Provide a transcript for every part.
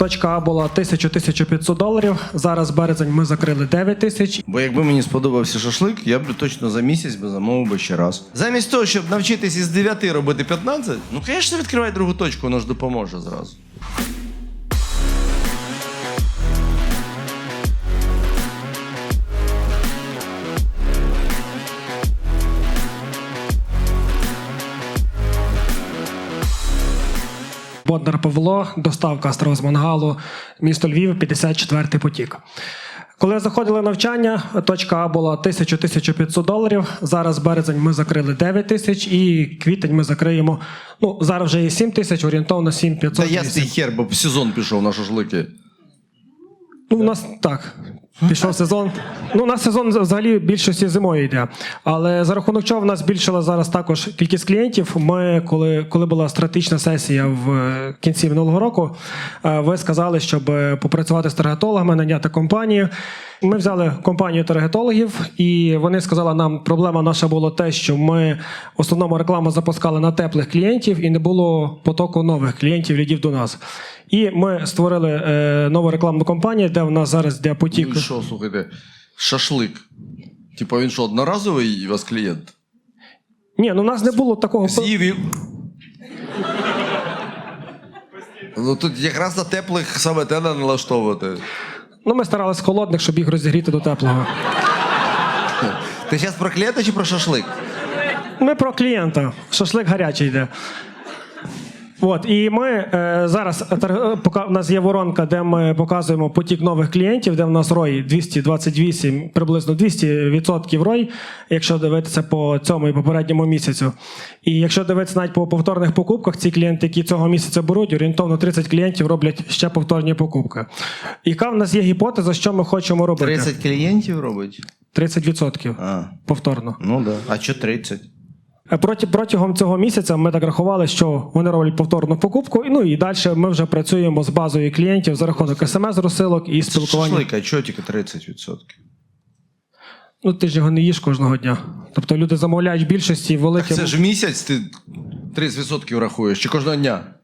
точка А була 1000-1500 доларів. Зараз березень ми закрили 9 тисяч. Бо якби мені сподобався шашлик, я б точно за місяць би замовив би ще раз. Замість того, щоб навчитись із 9 робити 15, ну, звісно, відкривай другу точку, воно ж допоможе зразу. Боднар Павло, доставка Страусмангалу, місто Львів, 54-й потік. Коли заходили навчання, точка А була 1000-1500 доларів. Зараз березень ми закрили 9 тисяч і квітень ми закриємо. Ну, зараз вже є 7 тисяч, орієнтовно 7500. Та ясний хер, бо сезон пішов на шашлики. Ну, у нас так. Пішов сезон. Ну, у нас сезон взагалі більшості зимою йде. Але за рахунок чого в нас збільшила зараз також кількість клієнтів. Ми, коли, коли була стратегічна сесія в е, кінці минулого року, е, ви сказали, щоб е, попрацювати з таргетологами, наняти компанію. Ми взяли компанію таргетологів, і вони сказали, нам проблема наша була те, що ми в основному рекламу запускали на теплих клієнтів, і не було потоку нових клієнтів, лідів до нас. І ми створили е, нову рекламну кампанію, де в нас зараз йде потік. Ну що, слухайте, шашлик. Типа він що, одноразовий у вас клієнт? Ні, ну у нас не було такого. З'їв і... Ну тут якраз на теплих саме те не налаштовувати. Ну, ми старалися холодних, щоб їх розігріти до теплого. Ти зараз про клієнта чи про шашлик? Ми про клієнта. Шашлик гарячий йде. От, і ми е, зараз е, е, пока в нас є воронка, де ми показуємо потік нових клієнтів, де в нас рой 228, приблизно 200% рой, якщо дивитися по цьому і попередньому місяцю. І якщо дивитися навіть по повторних покупках, ці клієнти, які цього місяця беруть, орієнтовно 30 клієнтів роблять ще повторні покупки. Яка в нас є гіпотеза, що ми хочемо робити? 30 клієнтів робить? 30% А, повторно. ну да. А що 30? Е, протягом цього місяця ми так рахували, що вони роблять повторну покупку. і, Ну і далі ми вже працюємо з базою клієнтів за рахунок смс-розсилок і спілкування. Шашлик, а чого тільки 30%? Ну ти ж його не їш кожного дня. Тобто люди замовляють більшості великі. Це ж в місяць ти 30% рахуєш, чи кожного дня?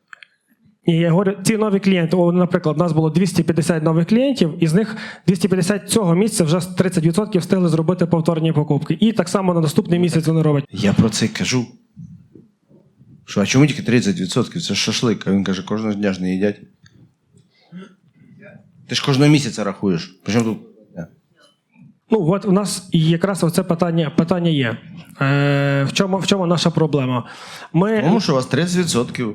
І я говорю, ці нові клієнти, о, наприклад, у нас було 250 нових клієнтів, із них 250 цього місяця вже 30% встигли зробити повторні покупки. І так само на наступний місяць вони роблять. Я про це кажу. Що, а чому тільки 30%? Це ж шашлик. А він каже, кожного дня ж не їдять. Ти ж кожного місяця рахуєш. Причому тут. Ну, от у нас і якраз оце питання, питання є. Е, в, чому, в чому наша проблема? Ми, Тому що у вас 30%.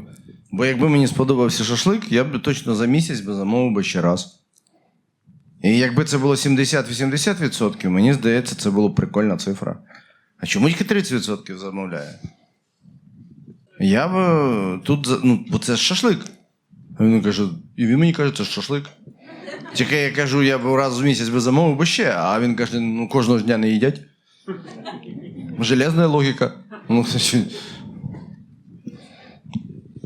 Бо якби мені сподобався шашлик, я б точно за місяць би замовив би ще раз. І якби це було 70-80%, мені здається, це була б прикольна цифра. А чому тільки 30% замовляє? Я б тут, ну, бо це шашлик. А він каже, і він мені каже, це шашлик. Тільки я кажу, я б раз в місяць би замовив би ще, а він каже, ну кожного ж дня не їдять. Железна логіка. Ну,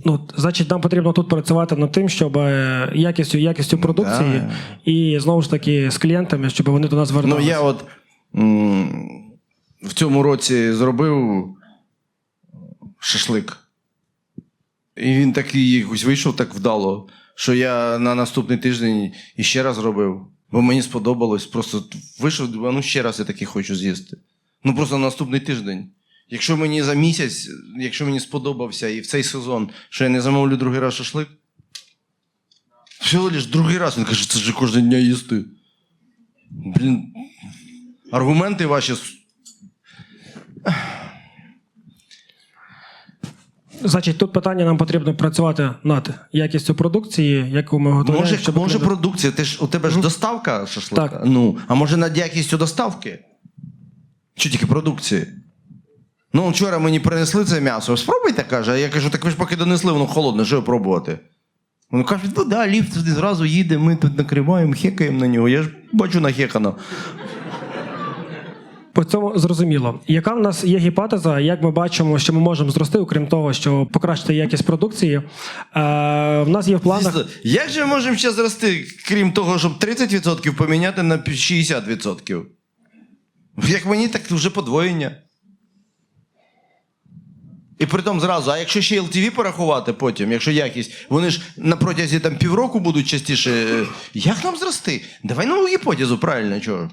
Ну, значить, нам потрібно тут працювати над тим, щоб е, якістю, якістю продукції і знову ж таки з клієнтами, щоб вони до нас Ну, я от в цьому році зробив шашлик. І він такий якось вийшов так вдало, що я на наступний тиждень іще раз робив. Бо мені сподобалось. Просто вийшов, ну ще раз я такий хочу з'їсти. Ну просто на наступний тиждень. Якщо мені за місяць, якщо мені сподобався і в цей сезон, що я не замовлю другий раз шашлик. Всього лиш другий раз. Він каже, це ж кожен дня їсти. Блін. Аргументи ваші. Значить, тут питання нам потрібно працювати над якістю продукції, яку ми готуємо. Може, щоб може продукція, ти ж у тебе ж доставка шашлика? Так. Ну, а може над якістю доставки? Чи тільки продукції? Ну, вчора мені принесли це м'ясо. Спробуйте, каже. А я кажу, так ви ж поки донесли, воно холодне, що пробувати? Вони кажуть, ну да, ліфт туди зразу їде, ми тут накриваємо, хекаємо на нього. Я ж бачу нахекано. По цьому зрозуміло. Яка в нас є гіпотеза, як ми бачимо, що ми можемо зрости, окрім того, що покращити якість продукції? Е, в нас є в планах. Як же ми можемо ще зрости, крім того, щоб 30% поміняти на 60%? Як мені, так вже подвоєння. І при тому зразу, а якщо ще LTV порахувати потім, якщо якість, вони ж на протязі там півроку будуть частіше. е, Як нам зрости? Давай нову гіпотезу, правильно, чого?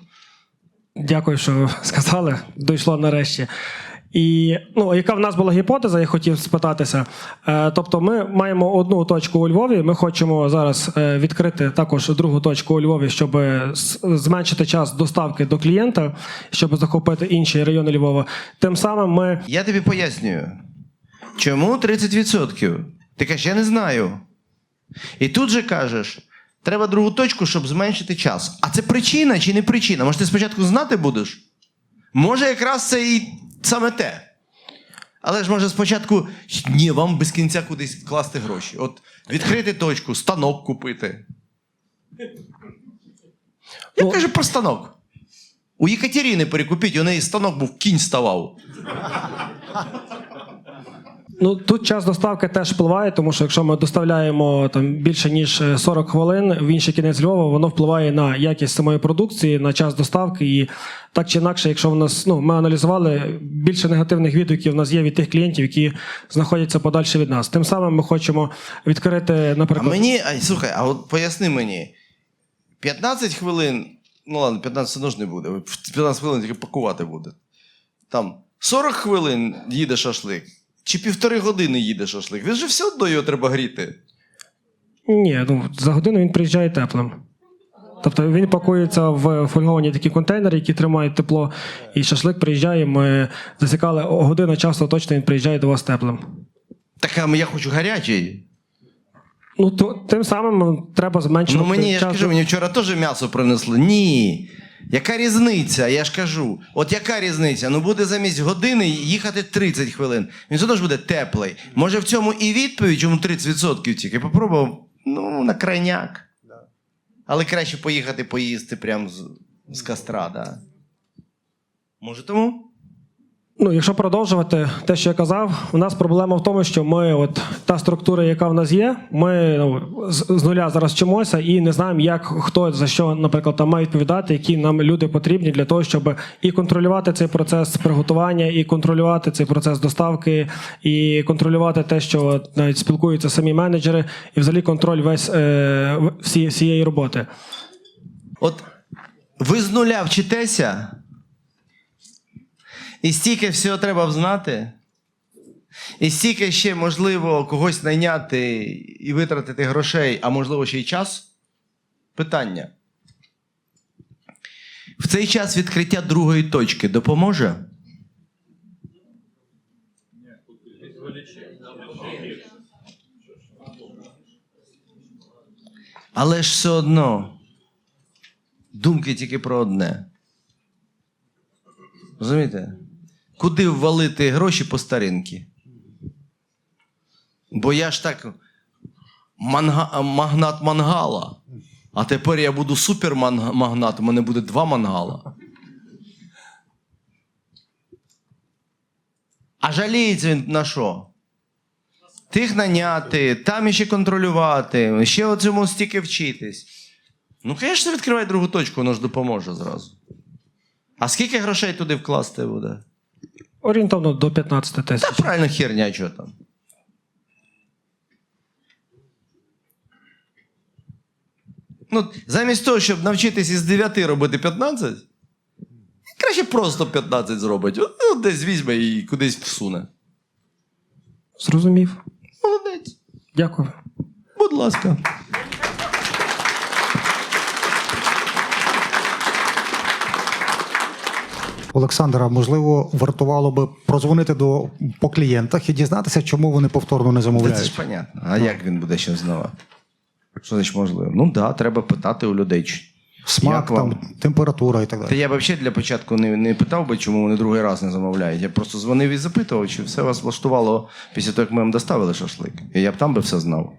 Дякую, що сказали. Дійшло нарешті. І ну, яка в нас була гіпотеза, я хотів спитатися. Е, тобто, ми маємо одну точку у Львові. Ми хочемо зараз е, відкрити також другу точку у Львові, щоб зменшити час доставки до клієнта, щоб захопити інші райони Львова. Тим самим ми Я тобі пояснюю. Чому 30%? Ти кажеш, я не знаю. І тут же кажеш, треба другу точку, щоб зменшити час. А це причина чи не причина? Може, ти спочатку знати будеш? Може, якраз це і саме те. Але ж може спочатку ні, вам без кінця кудись класти гроші. От відкрити точку, станок купити. Я Ну- кажу про станок. У Єкатерини перекупіть, у неї станок був кінь ставав. Ну тут час доставки теж впливає, тому що якщо ми доставляємо там більше ніж е, 40 хвилин в інший кінець Львова, воно впливає на якість самої продукції, на час доставки. І так чи інакше, якщо в нас ну ми аналізували більше негативних відгуків, у нас є від тих клієнтів, які знаходяться подальше від нас. Тим самим ми хочемо відкрити, наприклад, А мені, а, слухай, а от поясни мені, 15 хвилин, ну ладно, 15 все одно ж не буде. в 15 хвилин тільки пакувати буде. Там 40 хвилин їде шашлик, чи півтори години їде шашлик. Він же все одно його треба гріти. ні, ну за годину він приїжджає теплим. Тобто він пакується в фольговані такі контейнери, які тримають тепло, і шашлик приїжджає. Ми засікали о, година часу, точно він приїжджає до вас теплим. Так а я хочу гарячий. Ну, то, тим самим треба зменшувати. Ну мені я ж час. кажу, мені вчора теж м'ясо принесли. Ні. Яка різниця? Я ж кажу. От яка різниця? Ну буде замість години їхати 30 хвилин. Він все одно ж буде теплий. Може в цьому і відповідь, чому 30% тільки. Попробував, ну, на крайняк. Але краще поїхати поїсти прямо з, з костра, да. Може тому? Ну, якщо продовжувати те, що я казав, у нас проблема в тому, що ми, от та структура, яка в нас є, ми ну, з, нуля зараз вчимося і не знаємо, як хто за що, наприклад, там має відповідати, які нам люди потрібні для того, щоб і контролювати цей процес приготування, і контролювати цей процес доставки, і контролювати те, що навіть спілкуються самі менеджери, і взагалі контроль весь е, всі, всієї роботи. От ви з нуля вчитеся, і стільки всього треба знати, і стільки ще можливо когось найняти і витратити грошей, а можливо ще й час. Питання. В цей час відкриття другої точки допоможе? Але ж все одно думки тільки про одне. Розумієте? Куди ввалити гроші по старинки? Бо я ж так манга, магнат мангала. А тепер я буду супермагнат, у мене буде два мангала. А жаліється він на що? Тих наняти, там іще контролювати, ще оцьому стільки вчитись. Ну, звісно, відкривай другу точку, воно ж допоможе зразу. А скільки грошей туди вкласти буде? Орієнтовно до 15 Та правильно херня, що там. Ну, замість того, щоб навчитись із 9 робити 15, краще просто 15 зробить. От, Ну, десь візьме і кудись всуне. Зрозумів. Молодець. Дякую. Будь ласка. Олександра, можливо, вартувало би прозвонити до по клієнтах і дізнатися, чому вони повторно не замовляють. це ж понятно. А як він буде ще знову? Що значить можливо? Ну так, да, треба питати у людей. Смак, Як вам? там, температура і так далі. Та я б взагалі для початку не, не питав би, чому вони другий раз не замовляють. Я просто дзвонив і запитував, чи все вас влаштувало після того, як ми вам доставили шашлик. І я б там би все знав.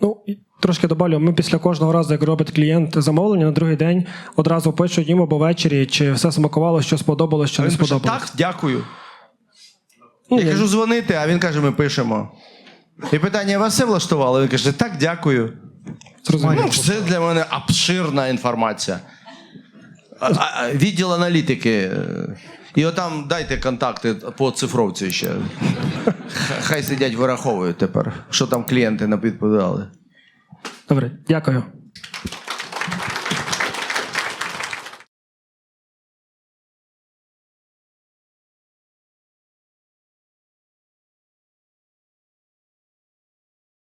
Ну, трошки добавлю, ми після кожного разу, як робить клієнт замовлення, на другий день одразу пишуть йому або ввечері, чи все смакувало, що сподобалось, що А не він пише, сподобалось. так, дякую. Ну, я ні. кажу, дзвонити, а він каже, ми пишемо. І питання, вас все влаштувало? Він каже, так, дякую. Зрозуміло. Ну, це для мене обширна інформація. А, а, відділ аналітики. І отам дайте контакти по цифровці ще. Хай сидять вираховують тепер, що там клієнти не підпадали. Добре, дякую.